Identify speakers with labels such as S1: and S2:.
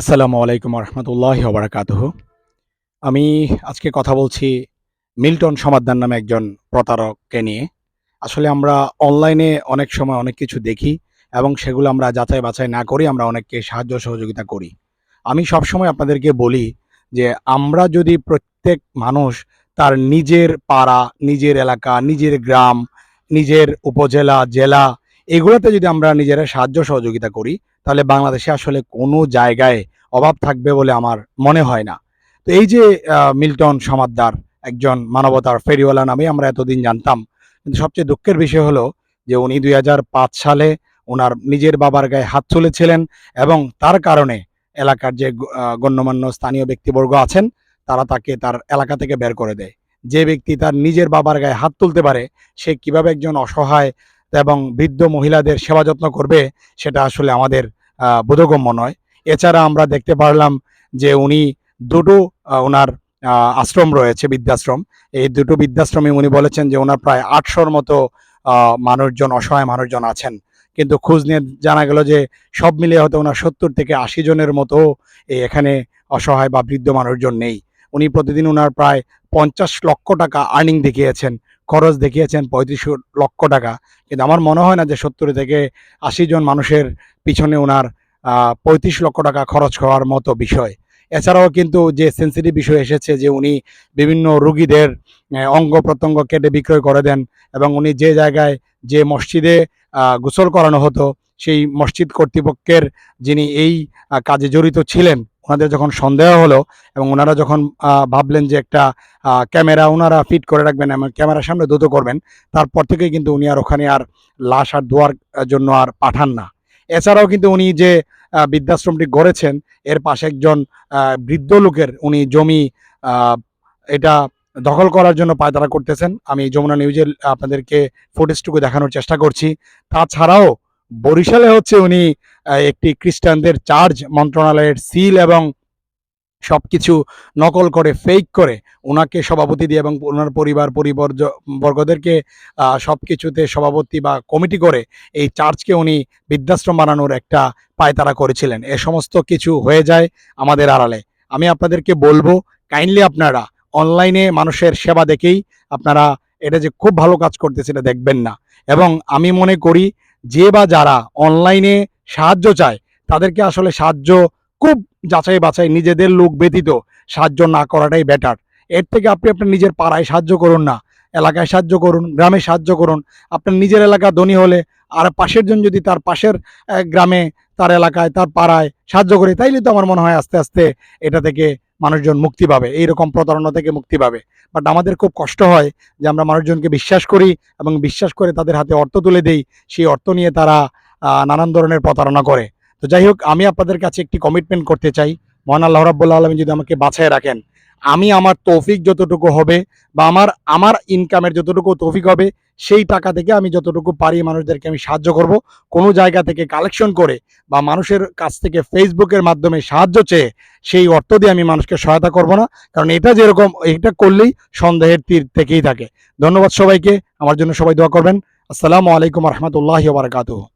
S1: আসসালামু আলাইকুম রহমতুল্লাহ ওবরাকাতুহ। আমি আজকে কথা বলছি মিল্টন সমাদ্দার নামে একজন প্রতারককে নিয়ে। আসলে আমরা অনলাইনে অনেক সময় অনেক কিছু দেখি এবং সেগুলো আমরা যাচাই বাছাই না করি, আমরা অনেককে সাহায্য সহযোগিতা করি। আমি সবসময় আপনাদেরকে বলি যে, আমরা যদি প্রত্যেক মানুষ তার নিজের পাড়া, নিজের এলাকা, নিজের গ্রাম, নিজের উপজেলা, জেলা এগুলোতে যদি আমরা নিজেরা সাহায্য সহযোগিতা করি, তাহলে বাংলাদেশে আসলে কোনো জায়গায় অভাব থাকবে বলে আমার মনে হয় না। তো এই যে মিল্টন সমাদ্দার একজন মানবতার ফেরিওয়ালা নামে আমরা এতদিন জানতাম, কিন্তু সবচেয়ে দুঃখের বিষয় হলো যে উনি দুই হাজার পাঁচ সালে ওনার নিজের বাবার গায়ে হাত তুলেছিলেন এবং তার কারণে এলাকার যে গণ্যমান্য স্থানীয় ব্যক্তিবর্গ আছেন, তারা তাকে তার এলাকা থেকে বের করে দেয়। যে ব্যক্তি তার নিজের বাবার গায়ে হাত তুলতে পারে, সে কীভাবে একজন অসহায় এবং বৃদ্ধ মহিলাদের সেবা যত্ন করবে, সেটা আসলে আমাদের বোধগম্য নয়। এছাড়া আমরা দেখতে পারলাম যে উনি দুটো ওনার আশ্রম রয়েছে, বৃদ্ধাশ্রম। এই দুটো বৃদ্ধাশ্রমে উনি বলেছেন যে ওনার প্রায় আটশোর মতো মানুষজন, অসহায় মানুষজন আছেন। কিন্তু খোঁজ নিয়ে জানা গেল যে সব মিলিয়ে হয়তো ওনার সত্তর থেকে আশি জনের মতো এখানে অসহায় বা বৃদ্ধ মানুষজন নেই। উনি প্রতিদিন ওনার প্রায় পঞ্চাশ লক্ষ টাকা আর্নিং দেখিয়েছেন খরচ দেখিয়েছেন পঁয়ত্রিশ লক্ষ টাকা। কিন্তু আমার মনে হয় না যে সত্তর থেকে আশি জন মানুষের পিছনে ওনার পঁয়ত্রিশ লক্ষ টাকা খরচ হওয়ার মতো বিষয়। এছাড়াও কিন্তু যে সেন্সিটিভ বিষয় এসেছে যে উনি বিভিন্ন রুগীদের অঙ্গ প্রত্যঙ্গ কেটে বিক্রয় করে দেন এবং উনি যে জায়গায় যে মসজিদে গোসল করানো হতো, সেই মসজিদ কর্তৃপক্ষের যিনি এই কাজে জড়িত ছিলেন ওনাদের যখন সন্দেহ হলো এবং ওনারা যখন ভাবলেন যে একটা ক্যামেরা ওনারা ফিট করে রাখবেন এবং ক্যামেরার সামনে দ্রুত করবেন, তারপর থেকেই কিন্তু উনি আর ওখানে আর লাশ আর দোয়ার জন্য আর পাঠান না। এছাড়াও কিন্তু উনি যে বৃদ্ধাশ্রমটি গড়েছেন, এর পাশে একজন বৃদ্ধ লোকের উনি জমি এটা দখল করার জন্য পায়তারা করতেছেন। আমি যমুনা নিউজের, আপনাদেরকে ফুটেজটুকু দেখানোর চেষ্টা করছি। তাছাড়াও বরিশালে হচ্ছে উনি একটি খ্রিস্টানদের চার্জ মন্ত্রণালয়ের সিল এবং সবকিছু নকল করে ফেক করে। ওনাকে সভাপতি দিয়ে এবং ওনার পরিবার পরিবর্জ বর্গদেরকে আহ, সবকিছুতে সভাপতি বা কমিটি করে এই চার্চকে উনি বৃদ্ধাশ্রম বানানোর একটা পায়তারা করেছিলেন। এ সমস্ত কিছু হয়ে যায় আমাদের আড়ালে। আমি আপনাদেরকে বলব কাইন্ডলি আপনারা অনলাইনে মানুষের সেবা দেখেই আপনারা এটা যে খুব ভালো কাজ করতেছে এটা দেখবেন না। এবং আমি মনে করি যে বা যারা অনলাইনে সাহায্য চায়, তাদেরকে আসলে সাহায্য খুব যাচাই বাছাই নিজেদের লোক ব্যতীত সাহায্য না করাটাই বেটার এর থেকে আপনি আপনার নিজের পাড়ায় সাহায্য করুন না, এলাকায় সাহায্য করুন, গ্রামে সাহায্য করুন। আপনার নিজের এলাকা ধনী হলে আর পাশের জন যদি তার পাশের গ্রামে তার এলাকায়, তার পাড়ায় সাহায্য করি। তাইলে তো আমার মনে হয় আস্তে আস্তে এটা থেকে মানুষজন মুক্তি পাবে। এইরকম প্রতারণা থেকে মুক্তি পাবে। বাট আমাদের খুব কষ্ট হয় যে আমরা মানুষজনকে বিশ্বাস করি এবং বিশ্বাস করে তাদের হাতে অর্থ তুলে দেই। সেই অর্থ নিয়ে তারা নানান ধরনের প্রতারণা করে। তো যাই হোক, আমি আপনাদের কাছে একটি কমিটমেন্ট করতে চাই। মহান আল্লাহ রাব্বুল্লাহ আলমী যদি আমাকে বাছায় রাখেন। আমি আমার তৌফিক যতটুকু হবে বা আমার আমার ইনকামের যতটুকু তৌফিক হবে সেই টাকা থেকে আমি যতটুকু পারি মানুষদেরকে আমি সাহায্য করব। কোনো জায়গা থেকে কালেকশন করে বা মানুষের কাছ থেকে ফেসবুকের মাধ্যমে সাহায্য চেয়ে সেই অর্থ দিয়ে আমি মানুষকে সহায়তা করব না। কারণ এটা যেরকম, এটা করলেই সন্দেহের তীর থেকেই থাকে। ধন্যবাদ সবাইকে। আমার জন্য সবাই দোয়া করবেন। আসসালামু আলাইকুম রহমতুল্লাহ বারকাতুহ।